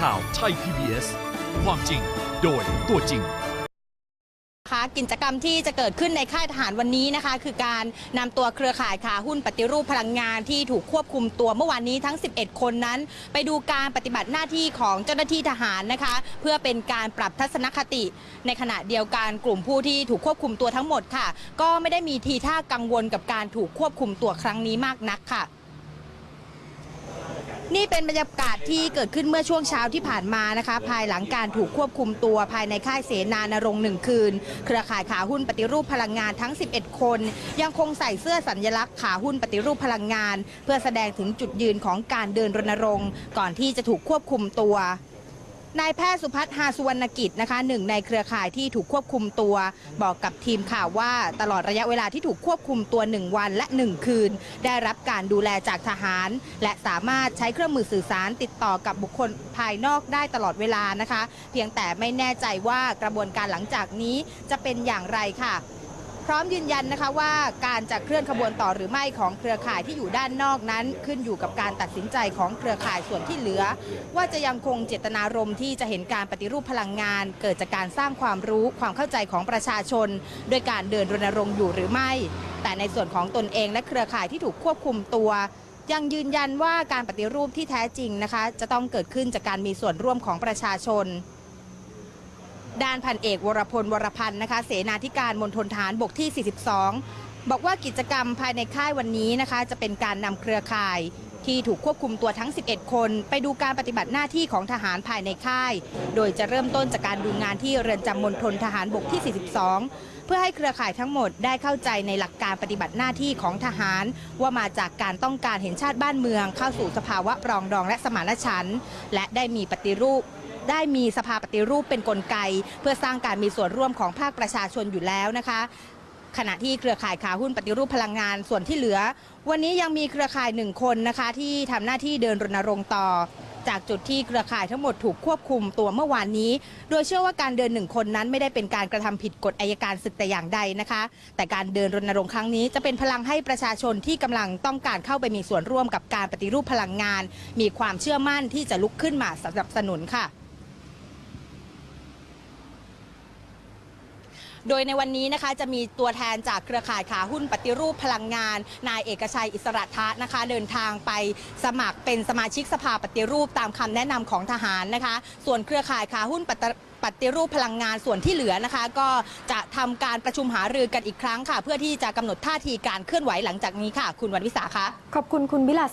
ข่าวไทย PBS ความจริงโดยตัวจริงคะกิจกรรมที่จะเกิดขึ้นในค่ายทหารวันนี้นะคะ คือการนำตัวเครือข่ายขาหุ้นปฏิรูปพลังงานที่ถูกควบคุมตัวเมื่อวานนี้ทั้ง 11 คนนั้น ไปดูการปฏิบัติหน้าที่ของเจ้าหน้าที่ทหารนะคะ เพื่อเป็นการปรับทัศนคติ ในขณะเดียวกันกลุ่มผู้ที่ถูกควบคุมตัวทั้งหมดค่ะ ก็ไม่ได้มีทีท่ากังวลกับการถูกควบคุมตัวครั้งนี้มากนักค่ะ นี่เป็นบรรยากาศที่เกิดขึ้นเมื่อช่วงเช้าที่ผ่านมานะคะ ภายหลังการถูกควบคุมตัวภายในค่ายเสนานรงค์หนึ่งคืน เครือข่ายขาหุ้นปฏิรูปพลังงานทั้ง 11 คน ยังคงใส่เสื้อสัญลักษณ์ขาหุ้นปฏิรูปพลังงาน เพื่อแสดงถึงจุดยืนของการเดินรณรงค์ ก่อนที่จะถูกควบคุมตัว นายแพทย์สุพัฒน์ฮาสุวรรณกิจนะคะหนึ่งในเครือข่ายที่ถูกควบคุมตัว บอกกับทีมข่าวว่าตลอดระยะเวลาที่ถูกควบคุมตัว 1 วันและ 1 คืน ได้รับการดูแลจากทหาร และสามารถใช้เครื่องมือสื่อสารติดต่อกับบุคคลภายนอกได้ตลอดเวลานะคะ เพียงแต่ไม่แน่ใจว่ากระบวนการหลังจากนี้จะเป็นอย่างไรค่ะ พร้อมยืนยันนะคะว่าการจะเคลื่อนขบวนต่อหรือไม่ของเครือข่ายที่อยู่ด้านนอกนั้น ขึ้นอยู่กับการตัดสินใจของเครือข่ายส่วนที่เหลือ ว่าจะยังคงเจตนารมณ์ที่จะเห็นการปฏิรูปพลังงาน เกิดจากการสร้างความรู้ความเข้าใจของประชาชน โดยการเดินรณรงค์อยู่หรือไม่ แต่ในส่วนของตนเองและเครือข่ายที่ถูกควบคุมตัวยังยืนยันว่าการปฏิรูปที่แท้จริงนะคะ จะต้องเกิดขึ้นจากการมีส่วนร่วมของประชาชน ด้านพันเอกวรพลวรพันธ์นะคะเสนาธิการมณฑลฐานบกที่ 42 บอกว่ากิจกรรมภายในค่ายวันนี้นะคะ จะเป็นการนำเครือข่าย ที่ถูกควบคุมตัวทั้ง 11 คน ไปดูการปฏิบัติหน้าที่ของทหารภายในค่าย โดยจะเริ่มต้นจากการดูงานที่เรือนจำมณฑลทหารบกที่ 42 เพื่อให้เครือข่ายทั้งหมดได้เข้าใจในหลักการปฏิบัติหน้าที่ของทหาร ว่ามาจากการต้องการเห็นชาติบ้านเมือง เข้าสู่สภาวะปรองดองและสมานฉันท์และได้มีปฏิรูปได้มีสภาปฏิรูปเป็นนกลไก เพื่อสร้างการมีส่วนร่วมของภาคประชาชนอยู่แล้วนะคะ ขณะที่เครือข่ายขาหุ้นปฏิรูปพลังงานส่วนที่เหลือ วันนี้ยังมีเครือข่ายหนึ่งคนนะคะที่ทำหน้าที่เดินรณรงค์ต่อ จากจุดที่เครือข่ายทั้งหมดถูกควบคุมตัวเมื่อวานนี้ โดยเชื่อว่าการเดินหนึ่งคนนั้นไม่ได้เป็นการกระทำผิดกฎอายการศึกแต่อย่างใดนะคะ แต่การเดินรณรงค์ครั้งนี้จะเป็นพลังให้ประชาชนที่กำลังต้องการเข้าไปมีส่วนร่วมกับการปฏิรูปพลังงาน มีความเชื่อมั่นที่จะลุกขึ้นมาสนับสนุนค่ะ โดยในวันนี้นะคะจะมีตัวแทนจากเครือข่ายขาหุ้นปฏิรูปพลังงาน นายเอกชัยอิสระทะนะคะ เดินทางไปสมัครเป็นสมาชิกสภาปฏิรูปตามคำแนะนำของทหารนะคะ ส่วนเครือข่ายขาหุ้นปฏิปฏิรูปพลังงานส่วนที่เหลือนะคะ ก็จะทำการประชุมหารือกันอีกครั้งค่ะ เพื่อที่จะกำหนดท่าทีการเคลื่อนไหวหลังจากนี้ค่ะ คุณวันวิสาคะขอบคุณคุณวิลา